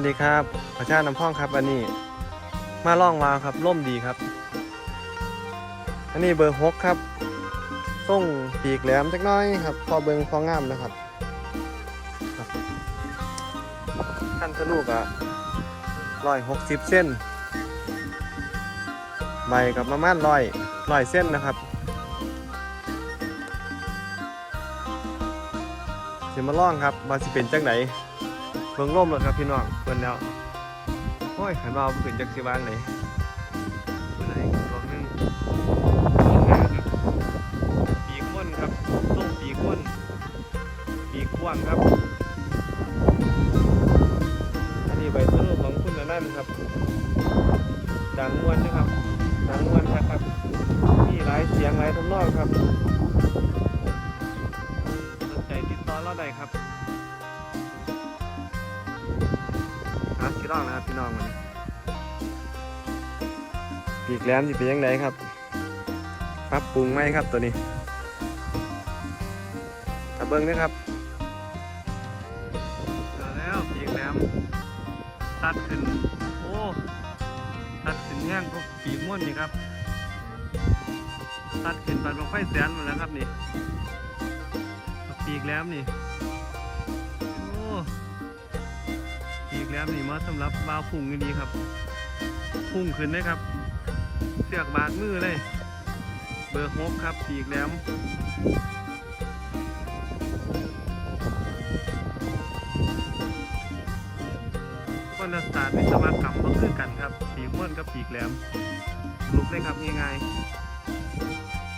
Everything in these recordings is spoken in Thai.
วัสดีครับประชาน้ำพ่องครับอันนี้ มาล่องวาวครับร่มดีครับ อันนี้เบอร์หกครับส่งปีกแหลมจักน้อยครับ พอเบิงพองามนะครับครับท่านทะลุกอะร้อยหกสิบเส้น ใบกับประมาณร้อยร้อยเส้นนะครับสิมาล่องครับมาสิเป็นจังไหน เบิ่งร่มแล้วครับพี่น้องเปิดแล้วโอ้ยขันมาเอาเป็นจักสิวางไหนไหนลองนึงปีกม้วนครับต้มปีกม้วนปีกว้างครับอันนี้ใบสรุปของคุณนั่นครับดังม้วนนะครับดังม้วนครับครับมีหลายเสียงหลายทำนองครับสนใจติดต่อเราได้ครับ อะพี่องนะครับพี่น้องวันนี้ปีกแหลมจะเป็นยังไงครับปรับปรุงไหมครับตัวนี้ตะเบิ้งนะครับเจอแล้วปีกแหลมตัดขึ้น โอ้ตัดขึ้นแง่งก็ปีกม่วนนี่ครับ ตัดขึ้นปัดลงไฟแสนหมดแล้วครับนี่ปีกแหลมนี่ ปีกแหลมนี่มาสำหรับบาวพุ่งดีครับ พุ่งขึ้นเลยครับ เสือกบาดมือเลย เบอร์หกครับ ปีกแหลมวรรณศาสตร์วิศวกรรมก็คือกันครับ ปีกม้วนกับปีกแหลมลุกเลยครับง่าย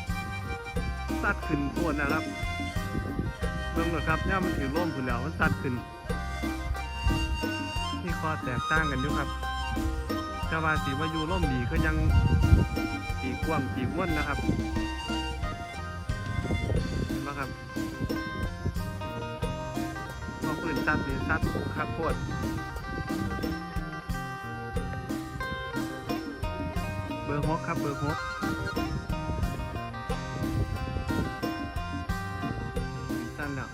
ๆสัดขึ้นปวดนะครับเบิ่งหน่อครับย่ามันถือร่มขึ้นแล้วมันสัดขึ้น นี่ข้อแตกต่างกันอยู่ครับแต่ว่าสีวายู่ร่มดีก็ยังปีกกว้างปีกม้วนนะครับเห็นไหมครับพอปืนสัดนี่สัดครับโคตรเบอร์หกครับเบอร์หกสั้นแล้ว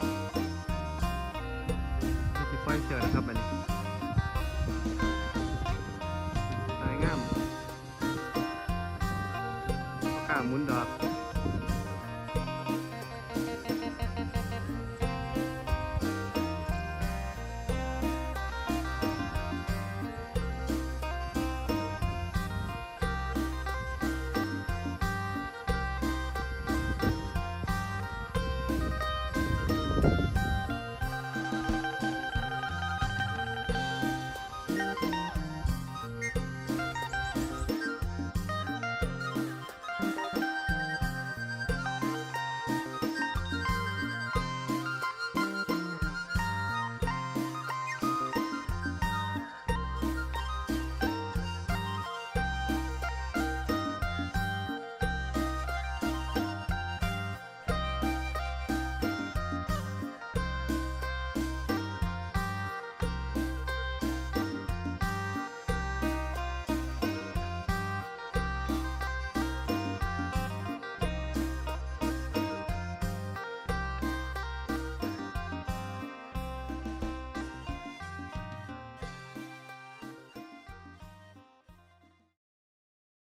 ไม่ติดไฟเสือนะครับอันนี้